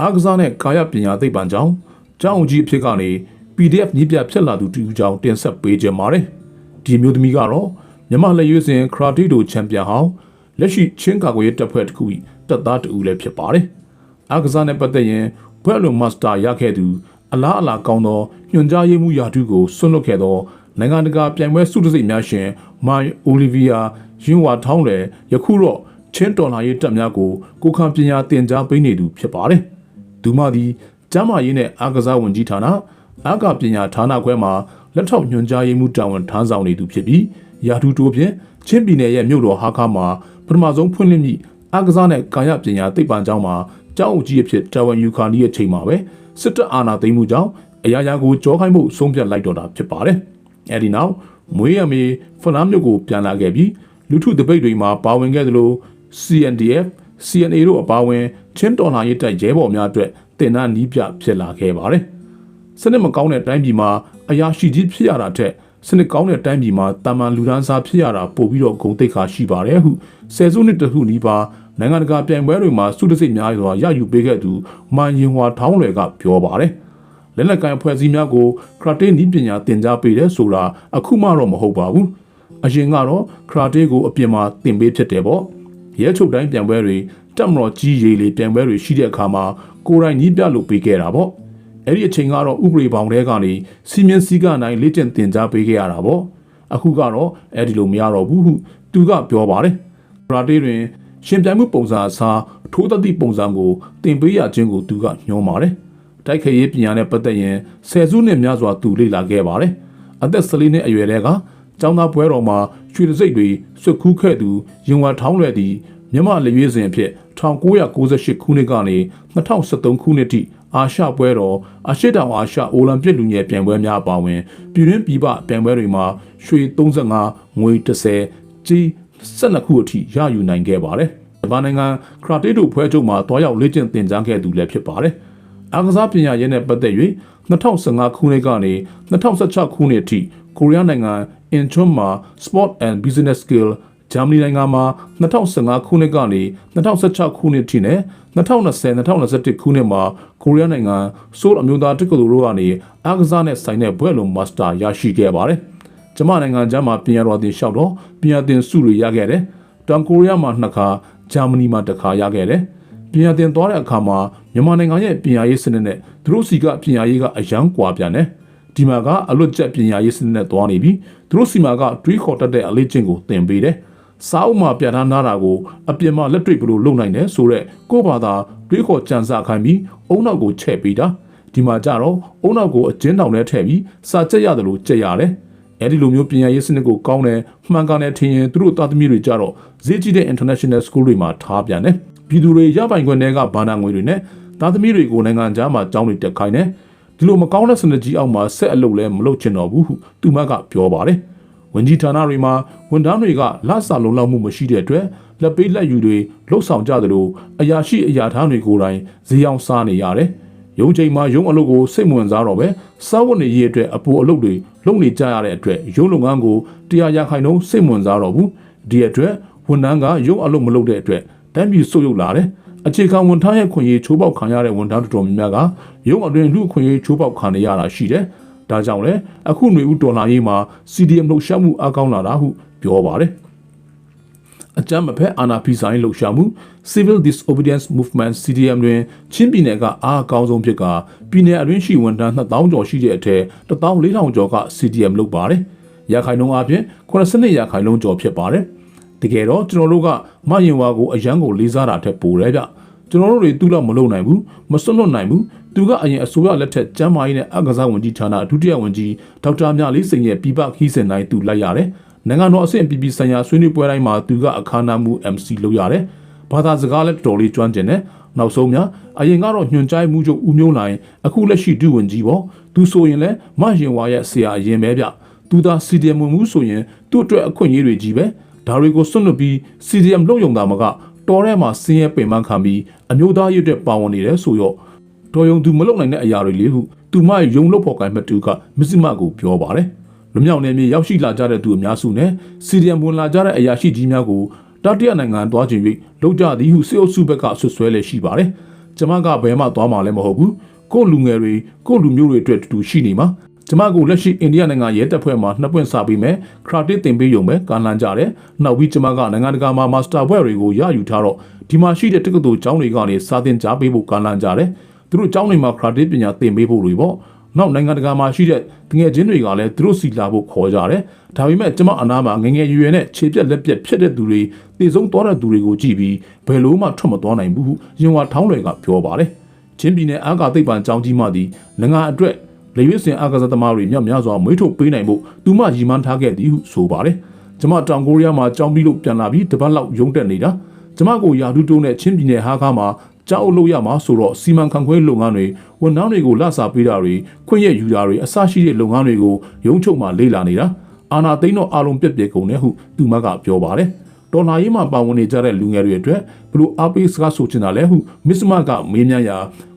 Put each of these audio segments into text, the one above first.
အားကစားနဲ့ကာယပညာသိပ္ပံကြောင်းကျောင်းအကြီးအဖြစ်ကနေ PDF ညပြဖြစ်လာသူတူဦးကြောင်းတင်ဆက်ပေးခြင်းပါတယ်ဒီမျိုးသမီးကတော့မြမလက်ရွေးစင်ခရာတီတိုချန်ပီယံဟောင်းလက်ရှိချင်းကာကွယ်ရေးတပ်ဖွဲ့တစ်ခု၏တပ်သားတူဦးလည်းဖြစ်ပါတယ်အားကစားနဲ့ပတ်သက်ရင်ဘွဲ့လိုမာစတာရခဲ့သူအလားအလာကောင်းသောညွှန်ကြားရေးမှူးရာထူးကိုဆွတ်လွတ်ခဲ့သောနိုင်ငံတကာပြိုင်ပွဲစုတစိတ်များရှင်မိုင်အိုလီဗီယာယင်းဝါထောင်းလည်းယခုတော့ချင်းတော်လာရေးတပ်များကိုကိုခံပညာသင်ကြားပေးနေသူဖြစ်ပါတယ်။ ဒူမသည်ကျမ်းမာရေးနဲ့အားကစားဝန်ကြီးဌာနအာကပညာဌာနခွဲမှာလက်ထောက်ညွှန်ကြားရေးမှူးတာဝန်ထမ်းဆောင်နေသူဖြစ်ပြီးရာထူးတိုးဖြင့်ချင်းပြည်နယ်ရဲ့မြို့တော်ဟာခါမှာပထမဆုံးဖွင့်လှစ်မိအားကစားနဲ့ကာယပညာသိပ္ပံကျောင်းမှာကျောင်းအကြီးအဖြစ်တာဝန်ယူခါနီးရဲ့ချိန်မှာပဲစစ်တပ်အာဏာသိမ်းမှုကြောင့်အရာရာကိုကြောခိုင်းမှုဆုံးဖြတ်လိုက်တော့တာဖြစ်ပါတယ်။အဲဒီနောက်မွေးရမေဖလားမြို့ကိုပြန်လာခဲ့ပြီးလူထုတပိတ်တွေမှာပါဝင်ခဲ့သလို CNDF CNA တို့အပါအဝင် ချင်းတော်လှန်ရေးတပ်ရဲဘော်များအတွက်တင်နန်းနီးပြဖြစ်လာခဲ့ပါတယ်။စနစ်မကောင်းတဲ့တိုင်းပြည်မှာအရာရှိကြီးဖြစ်ရတာထက်စနစ်ကောင်းတဲ့တိုင်းပြည်မှာတာမန်လူဒန်းစားဖြစ်ရတာပိုပြီးတော့ဂုဏ်သိက္ခာရှိပါတယ်ဟုဆယ်စုနှစ်တခုနီးပါးနိုင်ငံတကာပြိုင်ပွဲတွေမှာစုတစိတ်များစွာရယူပေးခဲ့သူမန်ရင်ဟွာထောင်းလွယ်ကပြောပါတယ်။လက်နက်ကိုင်အဖွဲ့အစည်းများကိုခရတေနီးပညာသင်ကြားပေးတယ်ဆိုတာအခုမှတော့မဟုတ်ပါဘူး။အရင်ကတော့ခရတေကိုအပြင်မှာသင်ပေးဖြစ်တယ်ပေါ့။ရဲချုပ်တိုင်းပြန်ပွဲတွေ တက်မတော်ကြီးရေးလေပြန်ပွဲတွေရှိတဲ့အခါမှာကိုယ်တိုင်ညီးပြလို့ပေးခဲ့တာပေါ့အဲ့ဒီအချိန်ကတော့ဥပဒေဘောင်တဲကနေစီမင်းစည်းကနိုင်လေ့ကျင့်သင်ကြားပေးခဲ့ရတာပေါ့အခုကတော့အဲ့ဒီလိုမရတော့ဘူးဟုသူကပြောပါတယ်ပရာတေးတွင်ရှင်ပြိုင်မှုပုံစံအစားထိုးသက်သည့်ပုံစံကိုသင်ပေးရခြင်းကိုသူကညွှန်းပါတယ်တိုက်ခိုက်ရေးပညာနဲ့ပတ်သက်ရင်ဆယ်စုနှစ်များစွာသူလေ့လာခဲ့ပါတယ်အသက်14နှစ်အရွယ်တည်းကကျောင်းသားပွဲတော်မှာရွှေတစိတ်တွေစွတ်ခူးခဲ့သူရင်ဝါထောင်းလွယ်သည်မြမလက်ရွေးစဉ်အဖြစ် 1998ခုနှစ်ကနေ2013ခုနှစ်ထိအာရှပွဲတော်အာရှတောင်အာရှအိုလံပစ်လူငယ်ပြိုင်ပွဲများအပါအဝင်ပြည်တွင်းပြည်ပပြိုင်ပွဲတွေမှာရွှေ35ငွေ30ကြီး12ခုအထိရယူနိုင်ခဲ့ပါတယ်။ဂျပန်နိုင်ငံခရာတေတိုဖွဲချုပ်မှာတွားရောက်လေ့ကျင့်သင်ကြားခဲ့သူလည်းဖြစ်ပါတယ်။အားကစားပညာရေးနဲ့ပတ်သက်၍2015ခုနှစ်ကနေ2016ခုနှစ်အထိကိုရီးယားနိုင်ငံအင်ချွန်းမှာ Sport and Business Skill ဂျာမနီနိုင်ငံမှာ2015ခုနှစ်ကနေ2016ခုနှစ်ထိနဲ့2020-2021ခုနှစ်မှာကိုရီးယားနိုင်ငံဆိုးလ်အမျိုးသားတက္ကသိုလ်တို့ကနေအားကစားနဲ့ဆိုင်တဲ့ဘွဲ့လုံးမာစတာရရှိခဲ့ပါတယ်။ကျမနိုင်ငံကျမ်းမှာပညာတော်သင်လျှောက်တော့ပညာသင်ဆုတွေရခဲ့တယ်။တောင်ကိုရီးယားမှာနှစ်ခါဂျာမနီမှာတစ်ခါရခဲ့တယ်။ပညာသင်သွားတဲ့အခါမှာမြန်မာနိုင်ငံရဲ့ပညာရေးစနစ်နဲ့သူတို့စီကပညာရေးကအယံကွာပြန်တယ်။ဒီမှာကအလွတ်ကျက်ပညာရေးစနစ်နဲ့သွားနေပြီးသူတို့စီမှာကတွေးခေါ်တတ်တဲ့အလေးချင်းကိုသင်ပေးတယ်။ စာအုပ်မှာပြဋ္ဌာန်းထားတာကိုအပြင်မှာလက်တွေ့ဘယ်လိုလုပ်နိုင်လဲဆိုတော့ကိုယ့်ဘာသာတွေးခေါ်ကြံစခိုင်းပြီးအုံနောက်ကိုချဲ့ပေးတာဒီမှာကြတော့အုံနောက်ကိုအကျဉ်းတောင်ထဲထည့်ပြီးစာကြက်ရတယ်လို့ကြက်ရတယ်အဲဒီလိုမျိုးပညာရေးစနစ်ကိုကောင်းတယ်မှန်ကန်တယ်ထင်ရင်သူတို့သားသမီးတွေကြတော့ဈေးကြီးတဲ့ international school တွေမှာထားပြန်တယ်ပြည်သူတွေရပိုင်ခွင့်တွေကဘာနာငွေတွေနဲ့သားသမီးတွေကိုနိုင်ငံခြားမှာကျောင်းတွေတက်ခိုင်းတယ်ဒီလိုမကောင်းတဲ့စနစ်ကြီးအောက်မှာဆက်အလုပ်လဲမလုပ်ချင်တော့ဘူးဟုသူမကပြောပါတယ် ဝန်ကြီးဌာနတွေမှာဝန်ထမ်းတွေကလဆာလုံလောက်မှုမရှိတဲ့အတွက်လက်ပေးလက်ယူတွေလှုပ်ဆောင်ကြသလိုအရာရှိအရာထမ်းတွေကိုယ်တိုင်ဈေးအောင်စားနေရတယ်။ရုံးချိန်မှာရုံးအလုပ်ကိုစိတ်ဝင်စားတော့ပဲစားဝတ်နေရေးအတွက်အပူအလုပ်တွေလုပ်နေကြရတဲ့အတွက်ရုံးလုပ်ငန်းကိုတရားရခိုင်နှုန်းစိတ်ဝင်စားတော့ဘူး။ဒီအတွက်ဝန်ထမ်းကရုံးအလုပ်မလုပ်တဲ့အတွက်တမ်းပြည်ဆုတ်ယုတ်လာတယ်။အခြေခံဝန်ထမ်းရဲ့ခွင့်ရေးချိုးပေါက်ခံရတဲ့ဝန်ထမ်းတော်တော်များများကရုံးအတွင်းလူခွင့်ရေးချိုးပေါက်ခံရတာရှိတယ်။ ဒါကြောင့်လည်းအခုຫນွေဦးဒေါ်လာရေးမှာ CDM လှုပ်ရှားမှုအကောင်းလာတာဟုပြောပါတယ်။အကြမ်းမဖက်အာဏာဖီဆိုင်လှုပ်ရှားမှု Civil Disobedience Movement CDM တွင်ချင်းပြည်နယ်ကအားအကောင်းဆုံးဖြစ်ကပြည်နယ်အတွင်းရှိဝန်ထမ်း2000ကျော်ရှိတဲ့အထက်14000ကျော်က CDM လုပ်ပါတယ်။ရခိုင်နှုန်းအပြင်82ရာခိုင်နှုန်းကျော်ဖြစ်ပါတယ်။တကယ်တော့ကျွန်တော်တို့ကမယင်ဝါကိုအရန်ကိုလေးစားတာထက်ပိုတယ်ဗျ။ ကျွန်တော်တို့တွေသူ့လောက်မလုပ်နိုင်ဘူးမစွန့်လွတ်နိုင်ဘူးသူကအရင်အစိုးရလက်ထက်ကျမ်းမာရေးနဲ့အကစားဝန်ကြီးဌာနဒုတိယဝန်ကြီးဒေါက်တာမြလေးစိန်ရဲ့ပြည်ပခီးစဉ်တိုင်းသူလိုက်ရတယ်။နိုင်ငံတော်အဆင့်ပြည်ပြည်ဆိုင်ရာဆွေးနွေးပွဲတိုင်းမှာသူကအခမ်းအနားမှု MC လုပ်ရတယ်။ဘာသာစကားလည်းတော်တော်လေးကျွမ်းကျင်တယ်။နောက်ဆုံးများအရင်ကတော့ညွန်ကြားမှုချုပ်ဦးမျိုးနိုင်အခုလက်ရှိဒုဝန်ကြီးပေါ့သူဆိုရင်လည်းမရင်ဝါရဲ့ဆရာအရင်ပဲဗျသူသာ CDM ဝင်မှုဆိုရင်သူ့အတွက်အခွင့်အရေးတွေကြီးပဲဒါတွေကိုစွန့်လွတ်ပြီး CDM လုံယုံတာမက တော်ထဲမှာဆင်းရဲပင်ပန်းခံပြီးအမျိုးသားရေးအတွက်ပါဝင်နေတယ်ဆိုတော့တော်ယုံသူမလုံနိုင်တဲ့အရာတွေလေဟုသူမရဲ့ယုံလို့ဖော်ကိုင်မတူကမစ္စမကိုပြောပါတယ်လူမြောက်နယ်မြေရောက်ရှိလာကြတဲ့သူအများစုနဲ့ CDM ဝင်လာကြတဲ့အရာရှိကြီးများကိုတတိယနိုင်ငံသွားခြင်း၍လောက်ကြသည်ဟုစေအုပ်စုဘက်ကဆွဆွဲလည်းရှိပါတယ်။ကျမကဘယ်မှသွားမှာလည်းမဟုတ်ဘူး။ကို့လူငယ်တွေကို့လူမျိုးတွေအတွက်တူတူရှိနေမှာ။ ကျမကိုလက်ရှိအိန္ဒိယနိုင်ငံရဲတပ်ဖွဲ့မှာနှစ်ပွင့်စာပြီးမဲ့ခရာတစ်တင်ပေးရုံပဲကာလန်ကြတယ်။နောက်ပြီးကျမကနိုင်ငံတကာမှာမာစတာဘွဲ့တွေကိုရယူထားတော့ဒီမှာရှိတဲ့တက္ကသိုလ်ကျောင်းတွေကနေစာသင်ကြားပေးဖို့ကာလန်ကြတယ်။သူတို့ကျောင်းတွေမှာခရာတစ်ပညာသင်ပေးဖို့တွေပေါ့။နောက်နိုင်ငံတကာမှာရှိတဲ့တငယ်ချင်းတွေကလည်းသူတို့စီလာဖို့ခေါ်ကြတယ်။ဒါပေမဲ့ကျမအနာမှာငယ်ငယ်ရွယ်ရွယ်နဲ့ခြေပြက်လက်ပြက်ဖြစ်တဲ့သူတွေတည်ဆုံးသွားတဲ့သူတွေကိုကြည့်ပြီးဘယ်လို့မှထွက်မသွားနိုင်ဘူးဟုရင်ဝါထောင်းတွေကပြောပါတယ်။ချင်းပြည်နယ်အာကာသိပ္ပံကျောင်းကြီးမှသည်ငငါအတွက် လေရွေးစင်အာကာသသမားတွေမြောက်များစွာမွေးထုတ်ပေးနိုင်ဖို့သူမရည်မှန်းထားခဲ့သည်ဟုဆိုပါတယ်။ကျမတောင်ကိုရီးယားမှာကျောင်းပြီးလို့ပြန်လာပြီးတပတ်လောက်ရုံးတက်နေတာ။ကျမကိုယာဒူးတုံးနဲ့ချင်းပြည်နယ်ဟာခါမှာကြောက်အုပ်လို့ရမှာဆိုတော့စီမံခန့်ခွဲလုပ်ငန်းတွေဝန်ထမ်းတွေကိုလစာပေးတာတွေခွင့်ရယူတာတွေအစရှိတဲ့လုပ်ငန်းတွေကိုရုံးချုပ်မှလေ့လာနေတာအာနာသိန်းတော့အားလုံးပြက်ပြက်ကုန်တယ်ဟုသူမကပြောပါတယ်တော်လာရေးမှာပါဝင်နေကြတဲ့လူငယ်တွေအတွက်ဘလို့အားပေးစကားဆိုချင်တာလဲဟုမစ္စမကမေးမြန်းရာ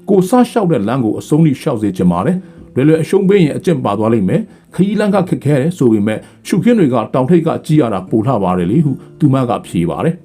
ကိုဆလျှောက်တဲ့လမ်းကိုအဆုံးထိလျှောက်စေချင်ပါတယ် လွယ်လွယ်အရှုံးပေးရင်အကျင့်ပါသွားလိမ့်မယ်ခရီးလမ်းကခက်ခဲတယ်ဆိုပေမဲ့ရှုခင်းတွေကတောင်ထိပ်ကကြည်ရတာပိုလှပါတယ်လေဟုသူမကဖြေပါတယ်